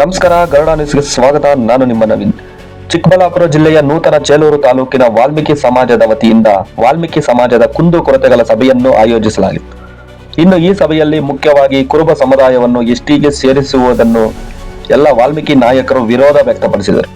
ನಮಸ್ಕಾರ, ಗರುಡ ನ್ಯೂಸ್ಗೆ ಸ್ವಾಗತ. ನಾನು ನಿಮ್ಮ ನವೀನ್. ಚಿಕ್ಕಬಳ್ಳಾಪುರ ಜಿಲ್ಲೆಯ ನೂತನ ಚೇಲೂರು ತಾಲೂಕಿನ ವಾಲ್ಮೀಕಿ ಸಮಾಜದ ವತಿಯಿಂದ ವಾಲ್ಮೀಕಿ ಸಮಾಜದ ಕುಂದು ಕೊರತೆಗಳ ಸಭೆಯನ್ನು ಆಯೋಜಿಸಲಾಗಿತ್ತು. ಇನ್ನು ಈ ಸಭೆಯಲ್ಲಿ ಮುಖ್ಯವಾಗಿ ಕುರುಬ ಸಮುದಾಯವನ್ನು ಎಷ್ಟಿಗೆ ಸೇರಿಸುವುದನ್ನು ಎಲ್ಲ ವಾಲ್ಮೀಕಿ ನಾಯಕರು ವಿರೋಧ ವ್ಯಕ್ತಪಡಿಸಿದರು.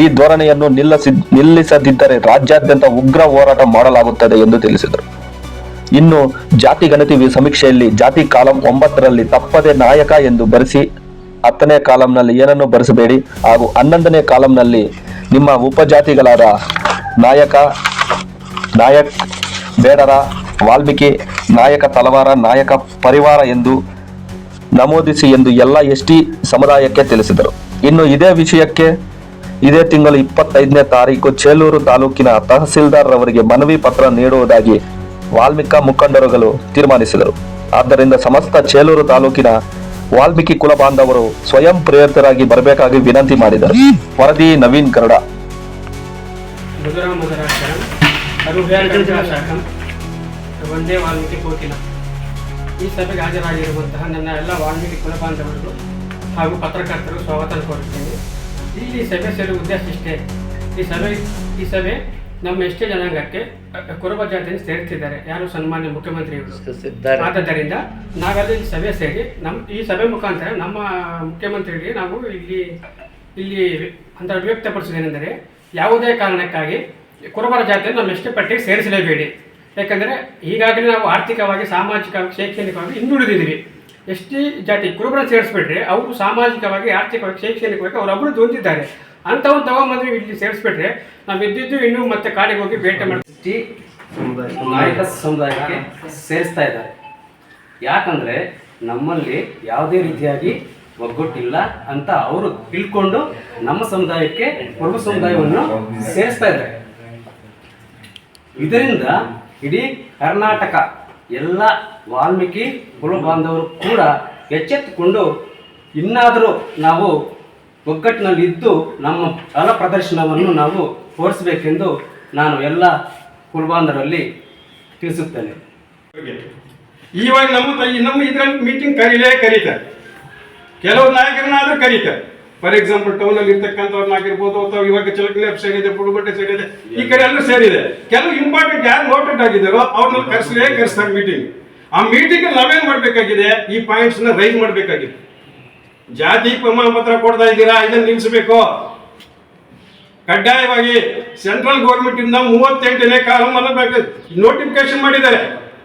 ಈ ಧೋರಣೆಯನ್ನು ನಿಲ್ಲಿಸಿ, ನಿಲ್ಲಿಸದಿದ್ದರೆ ರಾಜ್ಯಾದ್ಯಂತ ಉಗ್ರ ಹೋರಾಟ ಮಾಡಲಾಗುತ್ತದೆ ಎಂದು ತಿಳಿಸಿದರು. ಇನ್ನು ಜಾತಿ ಗಣತಿ ಸಮೀಕ್ಷೆಯಲ್ಲಿ ಜಾತಿ ಕಾಲಂ ಒಂಬತ್ತರಲ್ಲಿ ತಪ್ಪದೆ ನಾಯಕ ಎಂದು ಬರೆಸಿ ಹತ್ತನೇ ಕಾಲಂನಲ್ಲಿ ಏನನ್ನು ಬರೆಸಬೇಡಿ ಹಾಗೂ ಹನ್ನೊಂದನೇ ಕಾಲಂನಲ್ಲಿ ನಿಮ್ಮ ಉಪಜಾತಿಗಳಾದ ನಾಯಕ, ನಾಯಕ್, ಬೇಡರ, ವಾಲ್ಮೀಕಿ, ನಾಯಕ ತಲವಾರ ನಾಯಕ ಪರಿವಾರ ಎಂದು ನಮೂದಿಸಿ ಎಂದು ಎಲ್ಲ ಎಸ್ಟಿ ಸಮುದಾಯಕ್ಕೆ ತಿಳಿಸಿದರು. ಇನ್ನು ಇದೇ ವಿಷಯಕ್ಕೆ ಇದೇ ತಿಂಗಳು ಇಪ್ಪತ್ತೈದನೇ ತಾರೀಕು ಚೇಲೂರು ತಾಲೂಕಿನ ತಹಸೀಲ್ದಾರ್ ರವರಿಗೆ ಮನವಿ ಪತ್ರ ನೀಡುವುದಾಗಿ ವಾಲ್ಮೀಕ ಮುಖಂಡರುಗಳು ತೀರ್ಮಾನಿಸಿದರು. ಆದ್ದರಿಂದ ಸಮಸ್ತ ಚೇಲೂರು ತಾಲೂಕಿನ ವಾಲ್ಮೀಕಿ ಕುಲ ಬಾಂಧವರು ಸ್ವಯಂ ಪ್ರೇರಿತರಾಗಿ ಬರಬೇಕಾಗಿ ವಿನಂತಿ ಮಾಡಿದರು. ವರದಿ ನವೀನ್ ಶಾಖಂ ಒಂದೇ ವಾಲ್ಮೀಕಿ ಕೋಕಿಲ. ಈ ಸಭೆಗೆ ಹಾಜರಾಗಿರುವಂತಹ ನನ್ನ ಎಲ್ಲ ವಾಲ್ಮೀಕಿ ಕುಲಬಾಂಧವರಿಗೂ ಹಾಗೂ ಪತ್ರಕರ್ತರು ಸ್ವಾಗತ ಕೋರುತ್ತೇನೆ. ಇಲ್ಲಿ ಸಭೆ ಸೇರುವ ಉದ್ದೇಶ ಇಷ್ಟೇ. ಈ ಸಭೆ ಈ ಸಭೆ ನಮ್ಮ ಎಷ್ಟೇ ಜನಾಂಗಕ್ಕೆ ಕುರುಬ ಜಾತಿಯನ್ನು ಸೇರಿಸಿದ್ದಾರೆ ಯಾರು ಸನ್ಮಾನ್ಯ ಮುಖ್ಯಮಂತ್ರಿಗಳು ಆದ್ದರಿಂದ ನಾವೆಲ್ಲ ಇಲ್ಲಿ ಸಭೆ ಸೇರಿ ನಮ್ಮ ಈ ಸಭೆ ಮುಖಾಂತರ ನಮ್ಮ ಮುಖ್ಯಮಂತ್ರಿಗಳಿಗೆ ನಾವು ಇಲ್ಲಿ ಇಲ್ಲಿ ಅಂತ ವ್ಯಕ್ತಪಡಿಸುವುದೇನೆಂದರೆ ಯಾವುದೇ ಕಾರಣಕ್ಕಾಗಿ ಕುರುಬರ ಜಾತಿಯನ್ನು ನಮ್ಮ ಎಷ್ಟೇ ಪಟ್ಟಿಗೆ ಸೇರಿಸಲೇಬೇಡಿ. ಯಾಕಂದರೆ ಈಗಾಗಲೇ ನಾವು ಆರ್ಥಿಕವಾಗಿ ಸಾಮಾಜಿಕವಾಗಿ ಶೈಕ್ಷಣಿಕವಾಗಿ ಹಿಂದುಳಿದಿದ್ದೀವಿ. ಎಷ್ಟೇ ಜಾತಿ ಕುರುಬರ ಸೇರಿಸ್ಬಿಟ್ರೆ ಅವರು ಸಾಮಾಜಿಕವಾಗಿ ಆರ್ಥಿಕವಾಗಿ ಶೈಕ್ಷಣಿಕವಾಗಿ ಅವರು ಅಭಿವೃದ್ಧಿ ಹೊಂದಿದ್ದಾರೆ ಅಂಥವ್ರು ತಗೊಂಬಂದ್ರೆ ಇಲ್ಲಿ ಸೇರಿಸ್ಬಿಟ್ರೆ ನಾವು ಇದ್ದಿದ್ದು ಇನ್ನೂ ಮತ್ತೆ ಕಾಡಿಗೆ ಹೋಗಿ ಬೇಟೆ ಎಸ್ಟಿ ನಾಯಕ ಸಮುದಾಯಕ್ಕೆ ಸೇರಿಸ್ತಾ ಇದ್ದಾರೆ. ಯಾಕಂದ್ರೆ ನಮ್ಮಲ್ಲಿ ಯಾವುದೇ ರೀತಿಯಾಗಿ ಒಗ್ಗಟ್ಟಿಲ್ಲ ಅಂತ ಅವರು ತಿಳ್ಕೊಂಡು ನಮ್ಮ ಸಮುದಾಯಕ್ಕೆ ಕುರುಬ ಸಮುದಾಯವನ್ನು ಸೇರಿಸ್ತಾ ಇದ್ದಾರೆ. ಇದರಿಂದ ಇಡೀ ಕರ್ನಾಟಕ, ಎಲ್ಲ ವಾಲ್ಮೀಕಿ ಕುಲ ಬಾಂಧವರು ಕೂಡ ಎಚ್ಚೆತ್ತುಕೊಂಡು ಇನ್ನಾದರೂ ನಾವು ಒಗ್ಗಟ್ಟಿನಲ್ಲಿ ಇದ್ದು ನಮ್ಮ ಕಲಾ ಪ್ರದರ್ಶನವನ್ನು ನಾವು ತೋರಿಸಬೇಕೆಂದು ನಾನು ಎಲ್ಲ ಕುಲಬಾಂಧರಲ್ಲಿ ತಿಳಿಸುತ್ತೇನೆ. ಇವಾಗ ನಮ್ಮ ನಮ್ಮ ಇದರಲ್ಲಿ ಮೀಟಿಂಗ್ ಕರೀಲೇ ಕರೀತಾರೆ. ಕೆಲವು ನಾಯಕರನ್ನಾದರೂ ಕರೀತಾರೆ. ಫಾರ್ ಎಕ್ಸಾಂಪಲ್ ಟೌನ್ ಅಲ್ಲಿ ಇರ್ತಕ್ಕಂಥವ್ರನ್ನಾಗಿರ್ಬೋದು ಅಥವಾ ಇವಾಗ ಚಿಲಕಲೆ ಸೈಡ್ ಇದೆ ಬುಡುಗಟ್ಟೆ ಸೈಡ್ ಇದೆ, ಈ ಕಡೆ ಎಲ್ಲರೂ ಸೇರಿದೆ ಕೆಲವು ಇಂಪಾರ್ಟೆಂಟ್ ಯಾರು ನೋಟೆಡ್ ಆಗಿದ್ದಾರೋ ಅವ್ರನ್ನ ಕರೆಸಲೇ ಕರೆಸ್ತಾರೆ ಮೀಟಿಂಗ್ ಆ ಮೀಟಿಂಗ್ ನಾವೇನ್ ಮಾಡಬೇಕಾಗಿದೆ? ಈ ಪಾಯಿಂಟ್ಸ್ನ ರೈಸ್ ಮಾಡ್ಬೇಕಾಗಿದೆ ಜಾತಿ ಪ್ರಮಾಣ ಪತ್ರ ಕೊಡ್ತಾ ಇದ್ದೀರಾ? ಇದನ್ನ ನಿಲ್ಲಿಸಬೇಕು ಕಡ್ಡಾಯವಾಗಿ ಸೆಂಟ್ರಲ್ ಗೌರ್ಮೆಂಟ್ ಇಂದ ಮೂವತ್ತೆಂಟನೇ ಕಾಲಂ ನೋಟಿಫಿಕೇಶನ್ ಮಾಡಿದ್ದಾರೆ.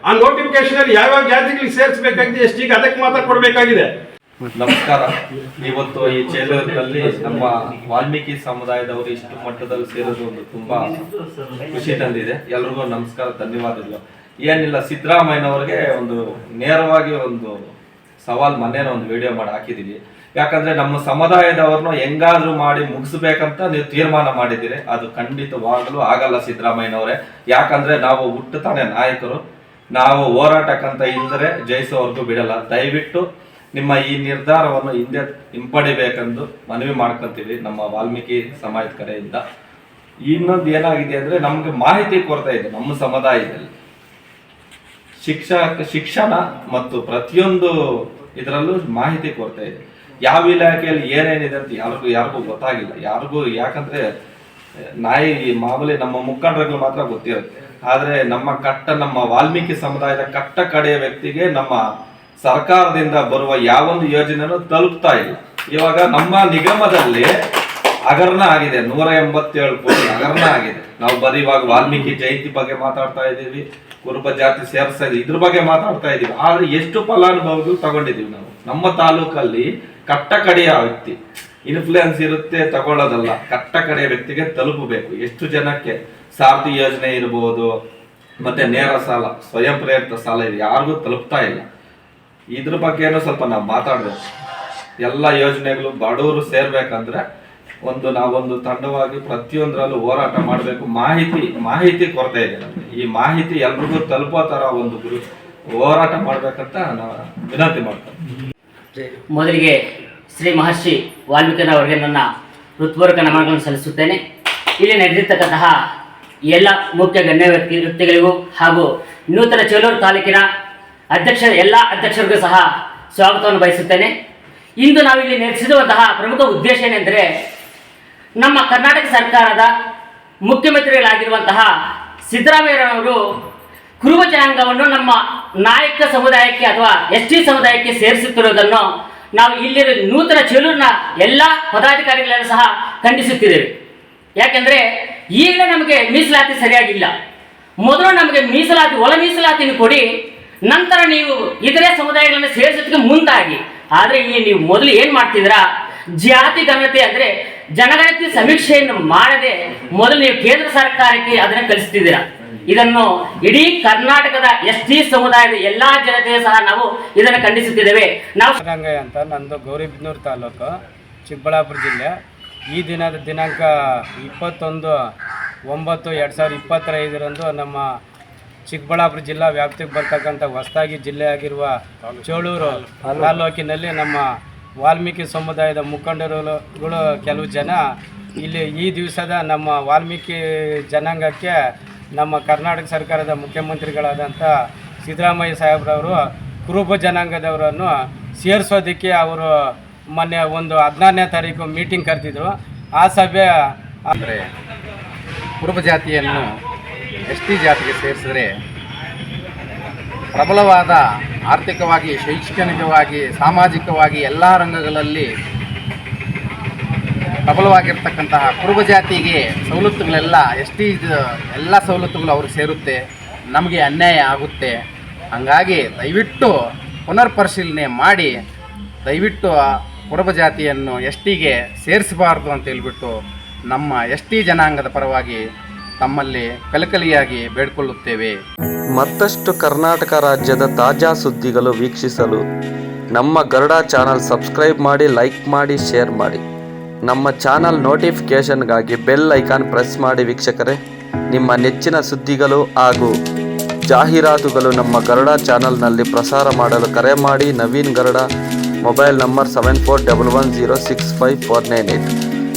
ಆ ನೋಟಿಫಿಕೇಶನ್ ಅಲ್ಲಿ ಯಾವ ಜಾತಿಗಳಿಗೆ ಸೇರಿಸಬೇಕಾಗಿದೆ ಎಷ್ಟಿಗೆ ಅದಕ್ಕೆ ಮಾತ್ರ ಕೊಡಬೇಕಾಗಿದೆ. ನಮಸ್ಕಾರ. ಇವತ್ತು ಈ ಚೇಲೂರಿನಲ್ಲಿ ನಮ್ಮ ವಾಲ್ಮೀಕಿ ಸಮುದಾಯದವರು ಇಷ್ಟು ಮಟ್ಟದಲ್ಲಿ ಸೇರೋದು ಒಂದು ತುಂಬಾ ಖುಷಿ ತಂದಿದೆ. ಎಲ್ರಿಗೂ ನಮಸ್ಕಾರ, ಧನ್ಯವಾದಗಳು. ಏನಿಲ್ಲ, ಸಿದ್ದರಾಮಯ್ಯನವ್ರಿಗೆ ಒಂದು ನೇರವಾಗಿ ಒಂದು ಸವಾಲ್ ಮೊನ್ನೆನ ಒಂದು ವಿಡಿಯೋ ಮಾಡಿ ಹಾಕಿದೀವಿ ಯಾಕಂದ್ರೆ ನಮ್ಮ ಸಮುದಾಯದವ್ರನ್ನ ಹೆಂಗಾದ್ರೂ ಮಾಡಿ ಮುಗಿಸ್ಬೇಕಂತ ನೀವು ತೀರ್ಮಾನ ಮಾಡಿದ್ದೀರಿ. ಅದು ಖಂಡಿತವಾಗಲೂ ಆಗಲ್ಲ ಸಿದ್ದರಾಮಯ್ಯನವರೇ. ಯಾಕಂದ್ರೆ ನಾವು ಹುಟ್ಟುತ್ತಾನೆ ನಾಯಕರು. ನಾವು ಹೋರಾಟಕ್ಕಂತ ಇಲ್ದರೆ ಜಯಿಸೋವರೆಗೂ ಬಿಡಲ್ಲ. ದಯವಿಟ್ಟು ನಿಮ್ಮ ಈ ನಿರ್ಧಾರವನ್ನು ಹಿಂದೆ ಹಿಂಪಡಿಬೇಕೆಂದು ಮನವಿ ಮಾಡ್ಕೊಂತೀವಿ ನಮ್ಮ ವಾಲ್ಮೀಕಿ ಸಮಾಜದ ಕಡೆಯಿಂದ. ಇನ್ನೊಂದು ಏನಾಗಿದೆ ಅಂದ್ರೆ ನಮ್ಗೆ ಮಾಹಿತಿ ಕೊರತೆ ಇದೆ ನಮ್ಮ ಸಮುದಾಯದಲ್ಲಿ. ಶಿಕ್ಷಕ ಶಿಕ್ಷಣ ಮತ್ತು ಪ್ರತಿಯೊಂದು ಇದರಲ್ಲೂ ಮಾಹಿತಿ ಕೊಡ್ತಾ ಇದೆ. ಯಾವ ಇಲಾಖೆಯಲ್ಲಿ ಏನೇನಿದೆ ಅಂತ ಯಾರಿಗೂ ಯಾರಿಗೂ ಗೊತ್ತಾಗಿಲ್ಲ. ಯಾರಿಗೂ ಯಾಕಂದ್ರೆ, ನಾಯಿ ಮಾಮೂಲಿ ನಮ್ಮ ಮುಖಂಡರಿಗೂ ಮಾತ್ರ ಗೊತ್ತಿರುತ್ತೆ. ಆದರೆ ನಮ್ಮ ಕಟ್ಟ, ನಮ್ಮ ವಾಲ್ಮೀಕಿ ಸಮುದಾಯದ ಕಟ್ಟ ಕಡೆಯ ವ್ಯಕ್ತಿಗೆ ನಮ್ಮ ಸರ್ಕಾರದಿಂದ ಬರುವ ಯಾವೊಂದು ಯೋಜನೆನೂ ತಲುಪ್ತಾ ಇಲ್ಲ. ಇವಾಗ ನಮ್ಮ ನಿಗಮದಲ್ಲಿ ಹಗರಣ ಆಗಿದೆ. ನೂರ ಎಂಬತ್ತೇಳು ಕೋಟಿ ಹಗರಣ ಆಗಿದೆ. ನಾವು ಬರೀ ಇವಾಗ ವಾಲ್ಮೀಕಿ ಜಯಂತಿ ಬಗ್ಗೆ ಮಾತಾಡ್ತಾ ಇದ್ದೀವಿ. ಕುರುಬ ಜಾತಿ ಸೇರಿಸ್ತಾ ಇದೀವಿ ಇದ್ರ ಬಗ್ಗೆ ಮಾತಾಡ್ತಾ ಇದೀವಿ ಆದ್ರೆ ಎಷ್ಟು ಫಲಾನುಭವಿಗಳು ತಗೊಂಡಿದೀವಿ ನಾವು. ನಮ್ಮ ತಾಲೂಕಲ್ಲಿ ಕಟ್ಟ ಕಡೆಯ ವ್ಯಕ್ತಿ ಇನ್ಫ್ಲೂಯೆನ್ಸ್ ಇರುತ್ತೆ ತಗೊಳ್ಳೋದಲ್ಲ. ಕಟ್ಟ ಕಡೆಯ ವ್ಯಕ್ತಿಗೆ ತಲುಪಬೇಕು ಎಷ್ಟು ಜನಕ್ಕೆ ಸಾರ್ಥಿ ಯೋಜನೆ ಇರ್ಬೋದು, ಮತ್ತೆ ನೇರ ಸಾಲ, ಸ್ವಯಂ ಪ್ರೇರಿತ ಸಾಲ ಇದೆ ಯಾರಿಗೂ ತಲುಪ್ತಾ ಇಲ್ಲ. ಇದ್ರ ಬಗ್ಗೆನೂ ಸ್ವಲ್ಪ ನಾವು ಮಾತಾಡಬೇಕು. ಎಲ್ಲ ಯೋಜನೆಗಳು ಬಡವರು ಸೇರ್ಬೇಕಂದ್ರೆ ಒಂದು ನಾವೊಂದು ತಂಡವಾಗಿ ಪ್ರತಿಯೊಂದರಲ್ಲೂ ಹೋರಾಟ ಮಾಡಬೇಕು. ಮಾಹಿತಿ ಮಾಹಿತಿ ಕೊರತೆ ಇದೆ ಈ ಮಾಹಿತಿ ಎಲ್ರಿಗೂ ತಲುಪೋ ಥರ ಒಂದು ಹೋರಾಟ ಮಾಡಬೇಕಂತ ನಾವು ವಿನಂತಿ ಮಾಡ್ತೇವೆ. ಮೊದಲಿಗೆ ಶ್ರೀ ಮಹರ್ಷಿ ವಾಲ್ಮೀಕಿರವರಿಗೆ ನನ್ನ ಹೃತ್ಪೂರ್ವಕ ನಮನಗಳನ್ನು ಸಲ್ಲಿಸುತ್ತೇನೆ. ಇಲ್ಲಿ ನಡೆದಿರ್ತಕ್ಕಂತಹ ಎಲ್ಲ ಮುಖ್ಯ ಗಣ್ಯ ವ್ಯಕ್ತಿ, ವ್ಯಕ್ತಿಗಳಿಗೂ ಹಾಗೂ ನೂತನ ಚೇಲೂರು ತಾಲೂಕಿನ ಅಧ್ಯಕ್ಷ, ಎಲ್ಲ ಅಧ್ಯಕ್ಷರಿಗೂ ಸಹ ಸ್ವಾಗತವನ್ನು ಬಯಸುತ್ತೇನೆ. ಇಂದು ನಾವಿಲ್ಲಿ ನಡೆಸಿರುವಂತಹ ಪ್ರಮುಖ ಉದ್ದೇಶ ಏನೆಂದರೆ ನಮ್ಮ ಕರ್ನಾಟಕ ಸರ್ಕಾರದ ಮುಖ್ಯಮಂತ್ರಿಗಳಾಗಿರುವಂತಹ ಸಿದ್ದರಾಮಯ್ಯನವರು ಕುರುಬ ಜನಾಂಗವನ್ನು ನಮ್ಮ ನಾಯಕ ಸಮುದಾಯಕ್ಕೆ ಅಥವಾ ಎಸ್ ಟಿ ಸಮುದಾಯಕ್ಕೆ ಸೇರಿಸುತ್ತಿರುವುದನ್ನು ನಾವು ಇಲ್ಲಿ ನೂತನ ಚೇಲೂರಿನ ಎಲ್ಲ ಪದಾಧಿಕಾರಿಗಳನ್ನು ಸಹ ಖಂಡಿಸುತ್ತಿದ್ದೇವೆ. ಯಾಕೆಂದರೆ ಈಗಲೇ ನಮಗೆ ಮೀಸಲಾತಿ ಸರಿಯಾಗಿಲ್ಲ. ಮೊದಲು ನಮಗೆ ಮೀಸಲಾತಿ, ಒಳ ಮೀಸಲಾತಿನ ಕೊಡಿ, ನಂತರ ನೀವು ಇತರೆ ಸಮುದಾಯಗಳನ್ನು ಸೇರಿಸೋದಕ್ಕೆ ಮುಂದಾಗಿ. ಆದರೆ ಇಲ್ಲಿ ನೀವು ಮೊದಲು ಏನು ಮಾಡ್ತಿದ್ದೀರಾ? ಜಾತಿ ಗಣತಿ ಅಂದರೆ ಜನಗಣತಿ ಸಮೀಕ್ಷೆಯನ್ನು ಮಾಡದೆ ಮೊದಲು ನೀವು ಕೇಂದ್ರ ಸರ್ಕಾರಕ್ಕೆ ಅದನ್ನು ಕಲಿಸ್ತಿದ್ದೀರಾ? ಇದನ್ನು ಇಡೀ ಕರ್ನಾಟಕದ ಎಸ್ ಟಿ ಸಮುದಾಯದ ಎಲ್ಲಾ ಜನತೆ ಸಹ ನಾವು ಇದನ್ನು ಖಂಡಿಸುತ್ತಿದ್ದೇವೆ. ನಾವು ಅಂತ ನಂದು ಗೌರಿಬಿದನೂರು ತಾಲೂಕು, ಚಿಕ್ಕಬಳ್ಳಾಪುರ ಜಿಲ್ಲೆ. ಈ ದಿನದ ದಿನಾಂಕ ಇಪ್ಪತ್ತೊಂದು ಒಂಬತ್ತು ಎರಡು ಸಾವಿರದ ಇಪ್ಪತ್ತೈದರಂದು ನಮ್ಮ ಚಿಕ್ಕಬಳ್ಳಾಪುರ ಜಿಲ್ಲಾ ವ್ಯಾಪ್ತಿಗೆ ಬರ್ತಕ್ಕಂಥ ಹೊಸದಾಗಿ ಜಿಲ್ಲೆಯಾಗಿರುವ ಚೋಳೂರು ತಾಲೂಕಿನಲ್ಲಿ ನಮ್ಮ ವಾಲ್ಮೀಕಿ ಸಮುದಾಯದ ಮುಖಂಡರುಗಳು ಕೆಲವು ಜನ. ಇಲ್ಲಿ ಈ ದಿವಸದ ನಮ್ಮ ವಾಲ್ಮೀಕಿ ಜನಾಂಗಕ್ಕೆ ನಮ್ಮ ಕರ್ನಾಟಕ ಸರ್ಕಾರದ ಮುಖ್ಯಮಂತ್ರಿಗಳಾದಂಥ ಸಿದ್ದರಾಮಯ್ಯ ಸಾಹೇಬ್ರವರು, ಕುರುಬ ಜನಾಂಗದವರನ್ನು ಸೇರಿಸೋದಕ್ಕೆ ಅವರು ಮೊನ್ನೆ ಒಂದು ಹದಿನಾರನೇ ತಾರೀಕು ಮೀಟಿಂಗ್ ಕರೆದಿದ್ರು. ಆ ಸಭೆ ಅಂದರೆ ಕುರುಬ ಜಾತಿಯನ್ನು ಎಸ್ ಟಿ ಜಾತಿಗೆ ಸೇರಿಸಿದ್ರೆ ಪ್ರಬಲವಾದ ಆರ್ಥಿಕವಾಗಿ, ಶೈಕ್ಷಣಿಕವಾಗಿ, ಸಾಮಾಜಿಕವಾಗಿ ಎಲ್ಲ ರಂಗಗಳಲ್ಲಿ ಪ್ರಬಲವಾಗಿರ್ತಕ್ಕಂತಹ ಕುರುಬ ಜಾತಿಗೆ ಸವಲತ್ತುಗಳೆಲ್ಲ ಎಸ್ ಟಿ ಎಲ್ಲ ಸವಲತ್ತುಗಳು ಅವ್ರಿಗೆ ಸೇರುತ್ತೆ. ನಮಗೆ ಅನ್ಯಾಯ ಆಗುತ್ತೆ. ಹಾಗಾಗಿ ದಯವಿಟ್ಟು ಪುನರ್ ಪರಿಶೀಲನೆ ಮಾಡಿ, ದಯವಿಟ್ಟು ಕುರುಬ ಜಾತಿಯನ್ನು ಎಸ್ ಟಿಗೆ ಸೇರಿಸಬಾರ್ದು ಅಂತ ಹೇಳ್ಬಿಟ್ಟು ನಮ್ಮ ಎಸ್ ಟಿ ಜನಾಂಗದ ಪರವಾಗಿ ತಮ್ಮಲ್ಲಿ ಕಲಕಲಿಯಾಗಿ ಬೇಡ್ಕೊಳ್ಳುತ್ತೇವೆ. ಮತ್ತಷ್ಟು ಕರ್ನಾಟಕ ರಾಜ್ಯದ ತಾಜಾ ಸುದ್ದಿಗಳು ವೀಕ್ಷಿಸಲು ನಮ್ಮ ಗರುಡ ಚಾನಲ್ ಸಬ್ಸ್ಕ್ರೈಬ್ ಮಾಡಿ, ಲೈಕ್ ಮಾಡಿ, ಶೇರ್ ಮಾಡಿ. ನಮ್ಮ ಚಾನಲ್ ನೋಟಿಫಿಕೇಷನ್ಗಾಗಿ ಬೆಲ್ ಐಕಾನ್ ಪ್ರೆಸ್ ಮಾಡಿ ವೀಕ್ಷಕರೇ. ನಿಮ್ಮ ನೆಚ್ಚಿನ ಸುದ್ದಿಗಳು ಹಾಗೂ ಜಾಹೀರಾತುಗಳು ನಮ್ಮ ಗರುಡ ಚಾನಲ್ನಲ್ಲಿ ಪ್ರಸಾರ ಮಾಡಲು ಕರೆ ಮಾಡಿ, Naveen Garuda, mobile number seven four double one zero six five four nine eight